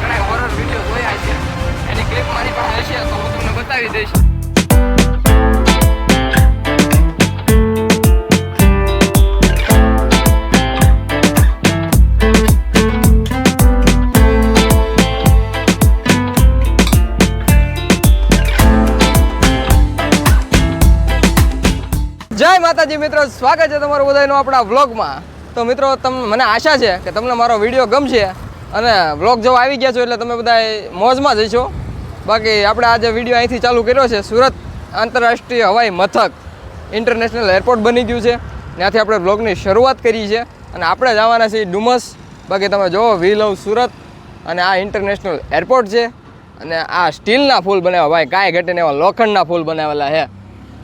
ઘણા horror video જોયા છે. એની ક્લિપ મારી પાસે હશે તો હું તમને બતાવી દઈશ. જય માતાજી મિત્રો, સ્વાગત છે તમારું બધાનું આપણા વ્લોગમાં તો મિત્રો, તમ મને આશા છે કે તમને મારો વીડિયો ગમશે. અને વ્લોગ જો આવી ગયા છો એટલે તમે બધા મોજમાં જઈશો બાકી આપણે આજે વીડિયો અહીંથી ચાલુ કર્યો છે. સુરત આંતરરાષ્ટ્રીય હવાઈ મથક ઇન્ટરનેશનલ એરપોર્ટ બની ગયું છે. ત્યાંથી આપણે વ્લોગની શરૂઆત કરી છે. અને આપણે જવાના છીએ ડુમસ. બાકી તમે જુઓ વી લવ સુરત. અને આ ઇન્ટરનેશનલ એરપોર્ટ છે. અને આ સ્ટીલના ફૂલ બનાવ્યા. ભાઈ, કાંઈ ઘટે એવા લોખંડના ફૂલ બનાવેલા છે.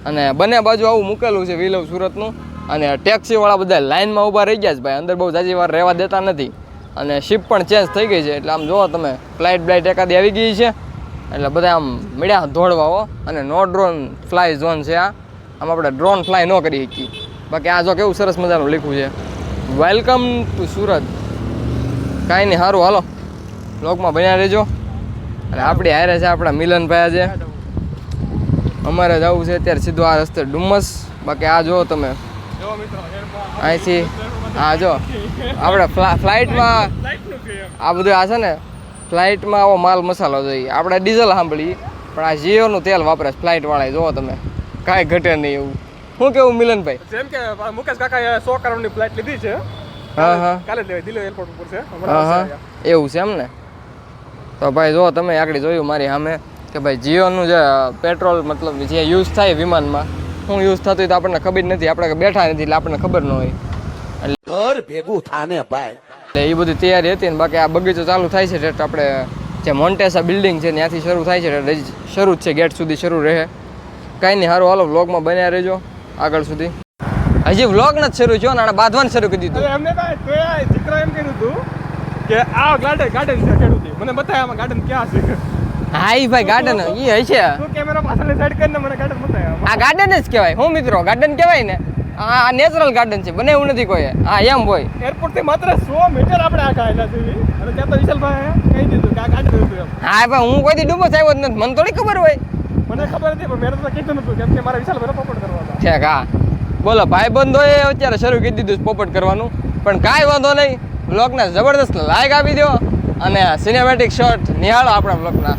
અને બંને બાજુ આવું મૂકેલું છે. વિલવ સુરતનું. અને ટેક્સીવાળા બધા લાઇનમાં ઊભા રહી ગયા છે. ભાઈ, અંદર બહુ જાજી વાર રહેવા દેતા નથી. અને શિપ પણ ચેન્જ થઈ ગઈ છે. એટલે આમ જુઓ તમે ફ્લાઇટ બ્લાઇટ એકાદી આવી ગઈ છે. એટલે બધા આમ મળ્યા દોડવા અને નો ડ્રોન ફ્લાય ઝોન છે આ. આમ આપણે ડ્રોન ફ્લાય ન કરી શકીએ. બાકી આ જો કેવું સરસ મજાનું લખ્યું છે. વેલકમ ટુ સુરત કાંઈ નહીં સારું હાલો. બ્લોગમાં બન્યા રહેજો. અને આપણી હારે છે આપણા મિલનભાઈ છે અમારે જવું છે. અત્યારે સીધો આ રસ્તે ડુમ્મસ બાકી આ જુઓ તમે. અહીંથી હા જો. આપણે ફ્લાઇટમાં આ બધું આ છે ને ફ્લાઇટમાં આવો માલ મસાલો જોઈએ. આપણે ડીઝલ સાંભળીએ પણ આ જીઓનું તેલ વાપરે ફ્લાઇટવાળા જુઓ તમે. કાંઈ ઘટે નહીં એવું. શું કેવું મિલનભાઈ? જેમ કે મુકેશ કાકાએ સો કરોડની ફ્લાઇટ લીધી છે. હા હા. કાલે દિલ્હી એરપોર્ટ ઉપર છે. હા હા. એવું છે એમ ને? તો ભાઈ જો તમે આગળ જોયું મારી સામે કે ભાઈ જીઓનું જે પેટ્રોલ મતલબ જે યુઝ થાય વિમાનમાં શું યુઝ થતું હોય તો આપણને ખબર નથી. આપણે બેઠા નથી એટલે આપણને ખબર ન હોય. ઘર ભેગું થાને ભાઈ. એટલે એ બધી તૈયારી હતી ને બાકી આ બગીચો ચાલુ થાય છે એટલે આપણે જે મોન્ટેસા બિલ્ડિંગ છે ત્યાંથી શરૂ થાય છે એટલે શરૂ જ છે ગેટ સુધી શરૂ રહે. કાંઈ નહીં સારું હાલો વ્લોગમાં બન્યા રહેજો આગળ સુધી. હજી વ્લોગ નથી શરૂ થયો ને આને બાંધવાનું શરૂ કરી દીધું. અરે એમને દીકરા એમ કહ્યું હતું કે આ ગાર્ડન ગાર્ડન છે ખેડૂતી. મને બતાય આમાં ગાર્ડન ક્યાં છે. હા ઈ ભાઈ ગાર્ડન એ હશે. કેમેરા પાછળ સાઈડ કરીને મને ગાર્ડન બતાય આ ગાર્ડન જ કહેવાય. હું મિત્રો ગાર્ડન કહેવાય ને? આ નેચરલ ગાર્ડન છે બને એવું નથી કોઈ. હા એમ હોય. એરપોર્ટથી માત્ર સો મીટર આપણે આ કાયલા છે અને ત્યાં તો વિશાલભાઈ કહી દીધું કે આ ગાર્ડન હતું એમ. હા ભાઈ હું કોઈ દી ડૂબો થયો જ નથી. મને થોડી ખબર હોય. મને ખબર હતી પણ મેં તો કીધું નતું કેમ કે મારા વિશાલભાઈ પોપટ કરવા છે હા. બોલો ભાઈ બંધોએ અત્યારે શરૂ કરી દીધું પોપટ કરવાનું. પણ કાંઈ વાંધો નહીં. બ્લોગને જબરદસ્ત લાઈક આપી દો અને સિનેમેટિક શોટ નિહાળો આપણા બ્લોગના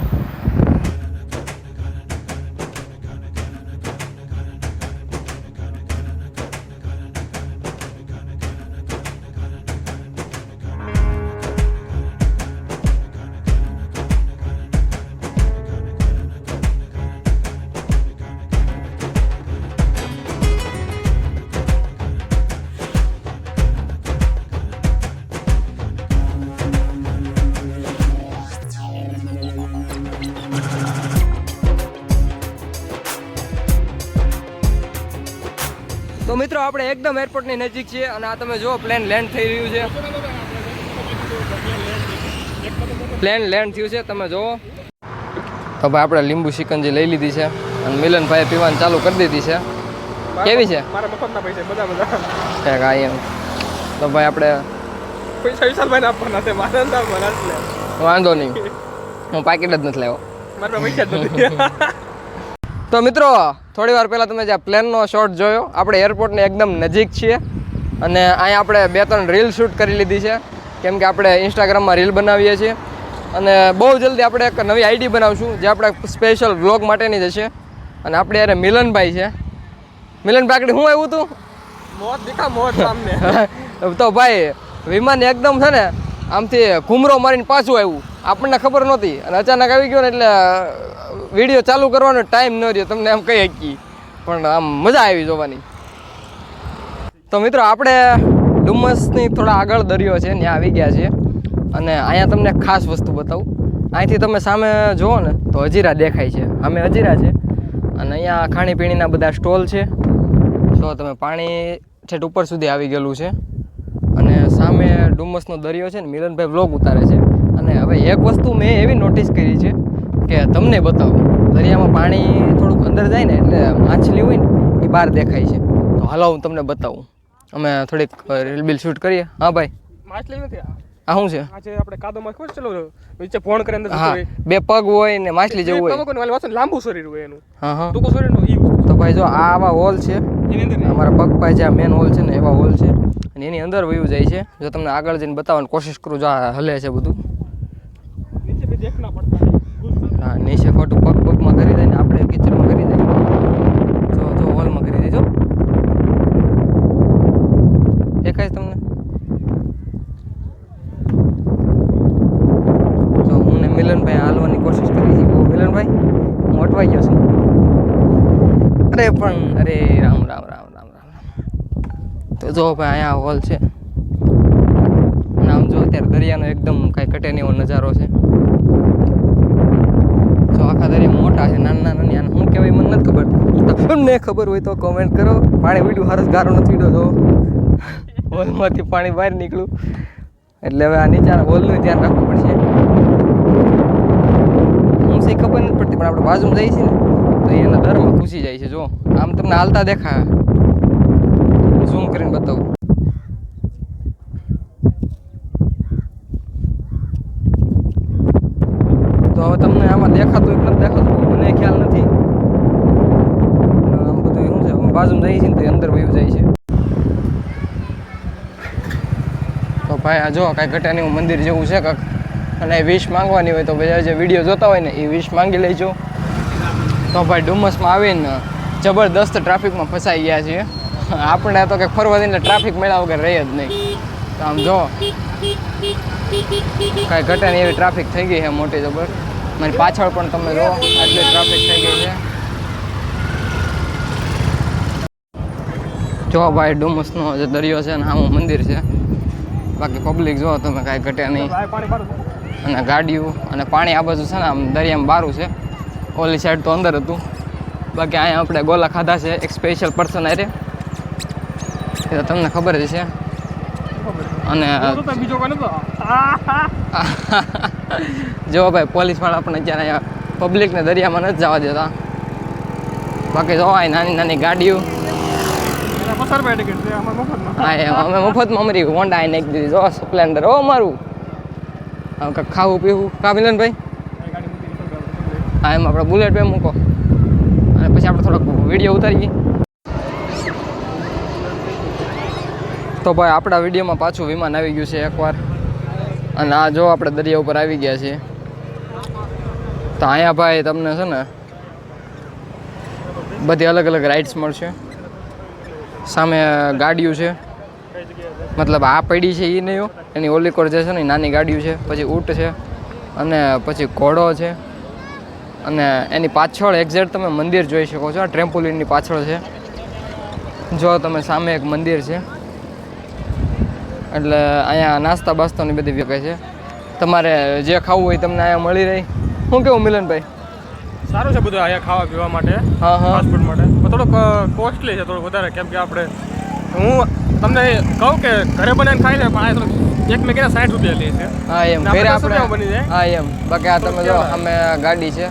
મિત્રો આપણે એકદમ એરપોર્ટની નજીક છીએ અને આ તમે જુઓ પ્લેન લેન્ડ થઈ રહ્યું છે. પ્લેન લેન્ડ થયું છે તમે જુઓ. તો ભાઈ આપણે લીંબુ શિકંજી લઈ લીધી છે અને મિલનભાઈએ પીવાનું ચાલુ કરી દીધી છે. કેવી છે? તો ભાઈ આપણે વાંધો નહીં. હું પાકીટ જ નથી લેવો. મારા પાસે પૈસા જ નથી. તો મિત્રો થોડી વાર પહેલાં તમે જે પ્લેનનો શોટ જોયો આપણે એરપોર્ટની એકદમ નજીક છીએ અને અહીંયા આપણે બે ત્રણ રીલ શૂટ કરી લીધી છે. કેમ કે આપણે ઇન્સ્ટાગ્રામમાં રીલ બનાવીએ છીએ. અને બહુ જલ્દી આપણે એક નવી આઈડી બનાવશું જે આપણે સ્પેશિયલ વ્લોગ માટેની જ હશે. અને આપણે યારે મિલનભાઈ છે. મિલનભાઈ આગળ હું આવ્યું હતું મોત દીખા મોત સામને તો ભાઈ વિમાન એકદમ છે ને આમથી ઘૂમરો મારીને પાછું આવ્યું. આપણને ખબર નહોતી. અને અચાનક આવી ગયો ને એટલે વીડિયો ચાલુ કરવાનો ટાઈમ ન રહ્યો, તમને એમ કહી શકીએ. પણ આમ મજા આવી જોવાની. તો મિત્રો, આપણે ડુમસની થોડા આગળ દરિયો છે, ત્યાં આવી ગયા છીએ. અને અહીંયા તમને ખાસ વસ્તુ બતાવું. અહીંથી તમે સામે જુઓ ને, તો હજીરા દેખાય છે. સામે હજીરા છે. અને અહીંયા ખાણીપીણીના બધા સ્ટોલ છે. જો તમે પાણી છેટ ઉપર સુધી આવી ગયેલું છે. અને સામે ડુમસનો દરિયો છે ને, મિલનભાઈ વ્લોગ ઉતારે છે. અને હવે એક વસ્તુ મેં એવી નોટિસ કરી છે કે તમને બતાવું. દરિયામાં પાણી થોડુંક અંદર જાય ને એટલે માછલી હોય ને એ બહાર દેખાય છે. તો હાલો હું તમને બતાવું. અમે થોડીક રીલ બિલ શૂટ કરીએ. હા ભાઈ. માછલી નથી આ. આ શું છે? આજે આપણે કાદોમાં ખબર ચલો વચ્ચે ફોન કરે અંદર હા બે પગ હોય ને માછલી જેવું હોય. પગ ને લાંબુ શરીર હોય એનું. હા હા. ટૂંકું શરીરનું ઈ તો ભાઈ જો આ આવા હોલ છે એની અંદર અમારા પગ પાસે જે મેન હોલ છે ને એવા હોલ છે. અને એની અંદર વયું જાય છે. જો તમને આગળ જઈને બતાવવાની કોશિશ કરું જો આ હલે છે બધું. ગુસ્સો. હા, નીચે ખોટું પગ પગમાં કરી દે ને આપણે કિચનમાં કરી દઈએ જો જો, હોલમાં કરી દેજો. દેખાય તમને? તો હું ને મિલનભાઈ હાલવાની કોશિશ કરી છે. મિલનભાઈ, હું અટવાઈ ગયો છું. અરે, પણ, અરે, રામ રામ રામ રામ રામ. તો જો, ભાઈ, અહીંયા હોલ છે. અત્યારે દરિયાનો એકદમ કાંઈ કટે એવો નજારો છે. જો આખા દરિયા મોટા છે, નાના નાની આને. શું કહેવાય મને નથી ખબર. તમને ખબર હોય તો કોમેન્ટ કરો. પાણી વીડું હારસ ગારો નથી વીડો જો. હોલમાંથી પાણી બહાર નીકળ્યું. એટલે હવે આ નીચાના હોલનું ધ્યાન રાખવું પડશે. હું સી ખબર નથી પડતી, પણ આપણે બાજુમાં જઈએ છીએ ને, તો એના દરમાં ઘૂસી જાય છે, જો. આમ તમને હાલતા દેખાય. ઝૂમ કરીને બતાવું તો હવે તમને આમાં દેખાતું એક નથી દેખાતું મને ખ્યાલ નથી આમ બધું શું છે અમે બાજુમાં જઈએ છીએ ને તો એ અંદર વયું જાય છે તો ભાઈ, આ જો કાંઈ ઘટાની મંદિર જેવું છે કાંક. અને વિશ માંગવાની હોય તો બધા જે વીડિયો જોતા હોય ને, એ વિશ માંગી લેજો. તો ભાઈ, ડુમસમાં આવીને જબરદસ્ત ટ્રાફિકમાં ફસાઈ ગયા છીએ આપણે તો કંઈક ફરવા દઈને ટ્રાફિક મેળા વગર રહી જ નહીં. તો આમ જો, કાંઈ ઘટાની એવી ટ્રાફિક થઈ ગઈ છે મોટી જબર. મારી પાછળ પણ તમે જો, આટલી ટ્રાફિક થઈ ગઈ છે. જો ભાઈ, ડુમસનો જે દરિયો છે ને આમાં મંદિર છે. બાકી પબ્લિક જો તમે કાંઈ ઘટે નહીં. અને ગાડીઓ અને પાણી આ બાજુ છે ને આમ દરિયામાં બારું છે. ઓલી સાઈડ તો અંદર હતું. બાકી અહીંયા આપણે ગોલા ખાધા છે. એક સ્પેશિયલ પર્સન આરે એ તો તમને ખબર જ છે. અને જો ભાઈ, પોલીસવાળા આપણે અત્યારે અહીંયા પબ્લિકને દરિયામાં નથી જવા દેતા. બાકી જો નાની નાની ગાડીઓ. એના ટિકિટ છે અમારે મફતમાં હા અમે મફતમાં અમારી હોન્ડા આવી એક દીધી જો સ્પ્લેન્ડર ઓ મારું હવે ખાવું પીવું. કા મિલનભાઈ? હા એમ આપણે બુલેટ બે મૂકો. અને પછી આપણે થોડોક વીડિયો ઉતારીએ. તો ભાઈ આપણા વિડીયોમાં પાછું વિમાન આવી ગયું છે એકવાર. અને આ જો આપણે દરિયા ઉપર આવી ગયા છીએ. તો અહીંયા ભાઈ તમને છે ને બધી અલગ અલગ રાઇડ્સ મળશે. સામે ગાડીઓ છે. મતલબ આ પડી છે એ નહીં એની ઓલીકોર જે છે ને નાની ગાડીઓ છે. પછી ઊંટ છે અને પછી ઘોડો છે. અને એની પાછળ એક્ઝેક્ટ તમે મંદિર જોઈ શકો છો. આ ટ્રેમ્પોલિનની પાછળ છે. જો તમે સામે એક મંદિર છે. એટલે અહીંયા નાસ્તા બાસ્તાની બધી વ્યક્તિ છે. તમારે જે ખાવું હોય તમને અહીંયા મળી રહી. શું કેવું મિલનભાઈ? સારું છે બધું અહીંયા ખાવા પીવા માટે હા હા. ફાસ્ટફૂડ માટે. પણ થોડુંક કોસ્ટલી છે થોડુંક વધારે કેમ કે આપણે હું તમને કહું કે ઘરે બનાવીને ખાઈ લે પણ આ થોડુંક એક મેં સાઠ રૂપિયા લે છે. હા એમ. ઘરે આપણે બની જાય. હા એમ. બાકી આ તમે જો અમે ગાડી છે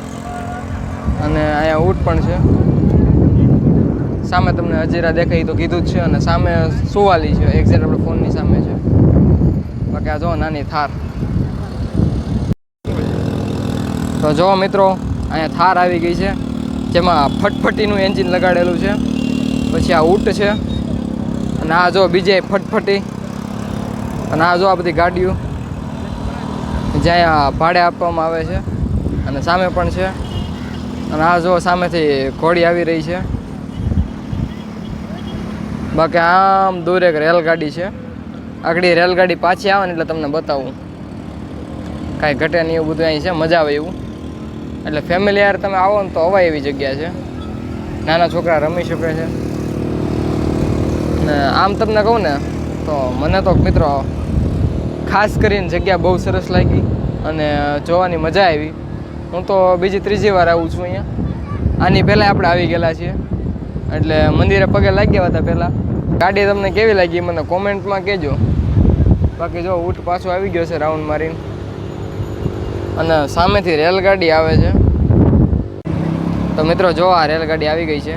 અને અહીંયા ઊંટ પણ છે. સામે તમને હજીરા દેખાય તો કીધું જ છે અને સામે સુવાલી છે એક્ઝેક્ટ આપણે ફોનની સામે છે. બાકી આ જો નાની થાર. તો જો મિત્રો અહીંયા થાર આવી ગઈ છે, જેમાં ફટફટીનું એન્જિન લગાડેલું છે. પછી આ ઊટ છે. અને આ જો બીજે ફટફટી. અને આ જો આ બધી ગાડીઓ. જ્યાં ભાડે આપવામાં આવે છે. અને સામે પણ છે. અને આ જો સામેથી ઘોડી આવી રહી છે. બાકી આમ દૂર એક રેલગાડી છે. આગળ રેલગાડી પાછી આવે ને એટલે તમને બતાવું. કાંઈ ઘટે નહીં એવું બધું અહીં છે. મજા આવે એવું. એટલે ફેમિલી યાર તમે આવો ને તો અવાય એવી જગ્યા છે. નાના છોકરા રમી શકે છે. ને આમ તમને કહું ને, તો મને તો મિત્રો ખાસ કરીને જગ્યા બહુ સરસ લાગી અને જોવાની મજા આવી. હું તો બીજી ત્રીજી વાર આવું છું અહીંયા. આની પહેલાં આપણે આવી ગયેલા છીએ. એટલે મંદિરે પગે લાગ્યા હતા પહેલાં. ગાડી તમને કેવી લાગી મને કોમેન્ટમાં કહેજો. બાકી જો ઊંટ પાછો આવી ગયો છે રાઉન્ડ મારીને. અને સામેથી રેલગાડી આવે છે. તો મિત્રો જો આ રેલગાડી આવી ગઈ છે.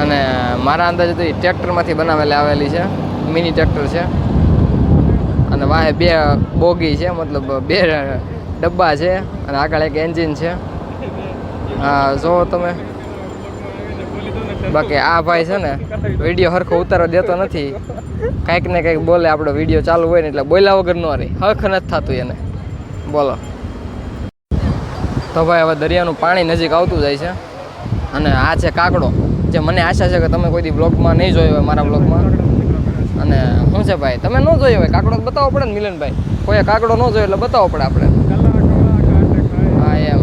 અને મારા અંદાજે તો એ ટ્રેક્ટરમાંથી બનાવેલી આવેલી છે. મિની ટ્રેક્ટર છે. અને વાહે બે બોગી છે, મતલબ બે ડબ્બા છે અને આગળ એક એન્જિન છે. હા, જો તમે. બાકી આ ભાઈ છે ને, વીડિયો હરખો ઉતારવા દેતો નથી. કંઈક ને કંઈક બોલે, આપણો વીડિયો ચાલુ હોય ને એટલે બોલ્યા વગર ન રહી. હરખ નથી થતું એને. બોલો. તો ભાઈ, હવે દરિયાનું પાણી નજીક આવતું જાય છે. અને આ છે કાકડો જે મને આશા છે કે તમે કોઈ દી બ્લોગમાં નહીં જોયો હોય મારા બ્લોગમાં અને શું છે ભાઈ, તમે ન જોયો હોય? કાકડો બતાવવો પડે ને મિલનભાઈ. કોઈ કાકડો ન જોયો એટલે બતાવવો પડે આપણે. હા, એમ.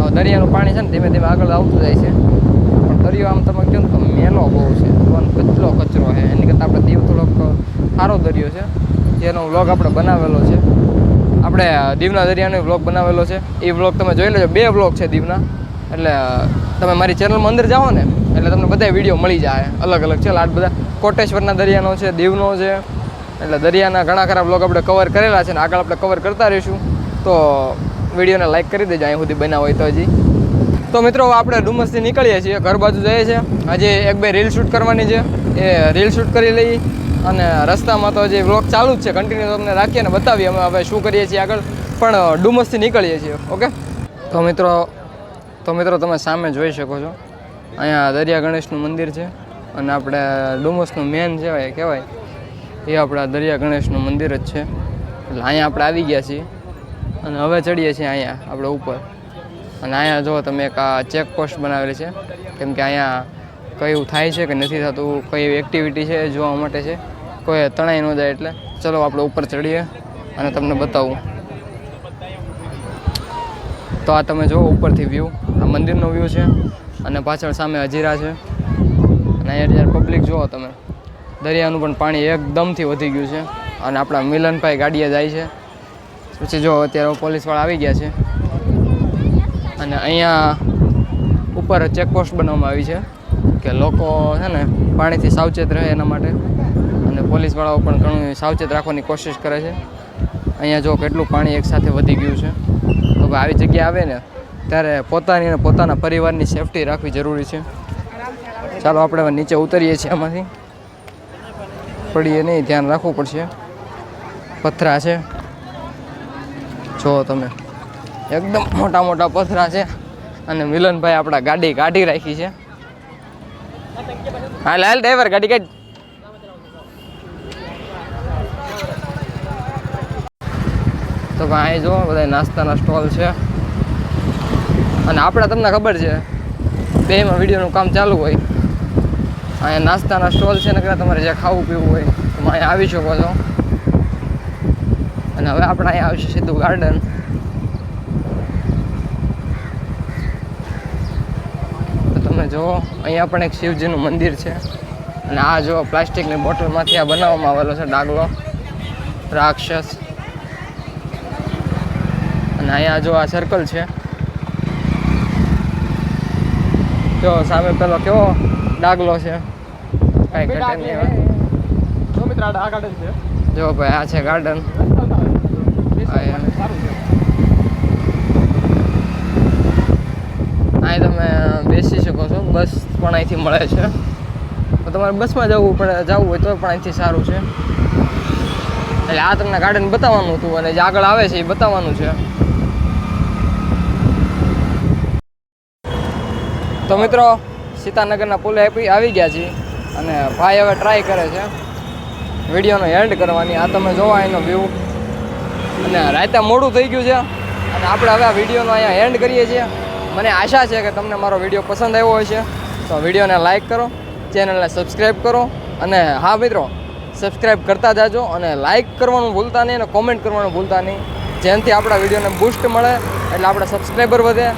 હવે દરિયાનું પાણી છે ને ધીમે ધીમે આગળ આવતું જાય છે. પણ દરિયો આમ તમે કહો ને તો મેલો બહુ છે. કચરો કચરો છે. એની કરતાં આપણે દીવ થોડોક સારો દરિયો છે. જેનો વ્લોગ આપણે બનાવેલો છે. આપણે દીવના દરિયાનો વ્લોગ બનાવેલો છે. એ વ્લોગ તમે જોઈ લેજો. બે વ્લોગ છે દીવના. એટલે તમે મારી ચેનલમાં અંદર જાઓ ને, એટલે તમને બધા વીડિયો મળી જાય. અલગ અલગ છે. આ બધા કોટેશ્વરના દરિયાનો છે, દીવનો છે. એટલે દરિયાના ઘણા ખરા વ્લોગ આપણે કવર કરેલા છે ને આગળ આપણે કવર કરતા રહીશું. તો, વિડીયોને લાઈક કરી દેજો. અહીં સુધી બન્યા હોય તો હજી. તો મિત્રો આપણે ડુમસથી નીકળીએ છીએ. ઘર બાજુ જઈએ છીએ. આજે એક બે રીલ શૂટ કરવાની છે. એ રીલ શૂટ કરી લઈ અને રસ્તામાં તો હજી વ્લોગ ચાલુ જ છે કન્ટિન્યુ તમને રાખીએ ને બતાવીએ અમે હવે શું કરીએ છીએ આગળ. પણ ડુમસથી નીકળીએ છીએ, ઓકે? તો મિત્રો તો મિત્રો તમે સામે જોઈ શકો છો. અહીંયા દરિયા ગણેશનું મંદિર છે અને આપણે ડુમસનું મેન કહેવાય કહેવાય. એ આપણા દરિયા ગણેશનું મંદિર જ છે. એટલે અહીંયા આપણે આવી ગયા છીએ અને હવે ચડીએ છીએ અહીંયા, આપણે ઉપર. અને અહીંયા જો તમે એક આ ચેકપોસ્ટ બનાવેલી છે, કેમ કે અહીંયા કયું થાય છે કે નથી થતું, કઈ એક્ટિવિટી છે જોવા માટે છે. કોઈ તણાઈ ન જાય એટલે ચલો આપણે ઉપર ચડીએ અને તમને બતાવું. તો આ તમે જુઓ ઉપરથી વ્યૂ આ મંદિરનો વ્યૂ છે અને પાછળ સામે હજીરા છે. અને અહીંયા જ્યારે પબ્લિક જુઓ તમે, દરિયાનું પણ પાણી એકદમથી વધી ગયું છે અને આપણા મિલનભાઈ ગાડીએ જાય છે. પછી જો અત્યારે પોલીસવાળા આવી ગયા છે. અને અહીંયા ઉપર ચેકપોસ્ટ બનાવવામાં આવી છે કે લોકો છે ને પાણીથી સાવચેત રહે એના માટે. અને પોલીસવાળાઓ પણ ઘણું સાવચેત રાખવાની કોશિશ કરે છે. અહીંયા જો કેટલું પાણી એકસાથે વધી ગયું છે, તો આવી જગ્યા આવે ને ત્યારે પોતાની અને પોતાના પરિવારની સેફટી રાખવી જરૂરી છે. ચાલો આપણે નીચે ઉતરીએ છીએ આમાંથી. પડીએ નહીં, ધ્યાન રાખવું પડશે. પથરા છે. જો તમે, એકદમ મોટા મોટા પથરા છે અને મિલનભાઈ આપણા ગાડી કાઢી રાખી છે. હા લાલ ડ્રાઈવર, ગાડી કાઢ. તો ભાઈ જો બધા નાસ્તાના સ્ટોલ છે. અને આપણે તમને ખબર છે બેમાં વિડીયોનું કામ ચાલુ હોય. અહીંયા નાસ્તાના સ્ટોલ છે ને તમારે જે ખાવું પીવું હોય તો અહીંયા આવી શકો છો. અને હવે આપણે અહીંયા આવશે સીધું ગાર્ડન તો તમે જુઓ અહીંયા પણ એક શિવજીનું મંદિર છે. અને આ જો પ્લાસ્ટિકની બોટલમાંથી આ બનાવવામાં આવેલો છે ડાગલો. રાક્ષસ. અને અહીંયા જો આ સર્કલ છે. જો સામે પેલો કેવો ડાગલો છે. કાંઈ ઘટે નહીં. જો ગાર્ડન ભાઈ આ છે ગાર્ડન અહીં તમે બેસી શકો છો. બસ પણ અહીંથી મળે છે. તો તમારે બસમાં જવું પડે જવું હોય તો પણ અહીંથી સારું છે. એટલે આ તમને ગાર્ડન બતાવવાનું હતું અને જે આગળ આવે છે એ બતાવવાનું છે. તો મિત્રો, સીતાનગરના પુલે એપી આવી ગયા છીએ અને ભાઈ હવે ટ્રાય કરે છે. વિડીયોનો એન્ડ કરવાની. આ તમે જોવા એનો વ્યૂ અને રાતે મોડું થઈ ગયું છે. અને આપણે હવે આ વિડીયોનો અહીંયા એન્ડ કરીએ છીએ. મને આશા છે કે તમને મારો વીડિયો પસંદ આવ્યો હોય છે તો વિડીયોને લાઈક કરો, ચેનલને સબસ્ક્રાઈબ કરો. અને હા મિત્રો સબસ્ક્રાઈબ કરતા જાજો અને લાઈક કરવાનું ભૂલતા નહીં અને કોમેન્ટ કરવાનું ભૂલતા નહીં. જેનાથી આપણા વિડીયોને બૂસ્ટ મળે, એટલે આપણા સબસ્ક્રાઈબર વધે.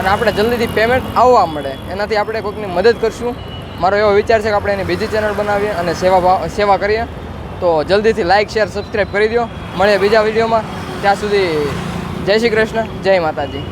અને આપણે જલ્દીથી પેમેન્ટ આવવા મળે. એનાથી આપણે કોઈકની મદદ કરશું. મારો એવો વિચાર છે કે આપણે એની બીજી ચેનલ બનાવીએ અને સેવા સેવા કરીએ. તો જલ્દીથી લાઇક શેર સબસ્ક્રાઈબ કરી દો મળીએ બીજા વિડીયોમાં. ત્યાં સુધી જય શ્રી કૃષ્ણ, જય માતાજી.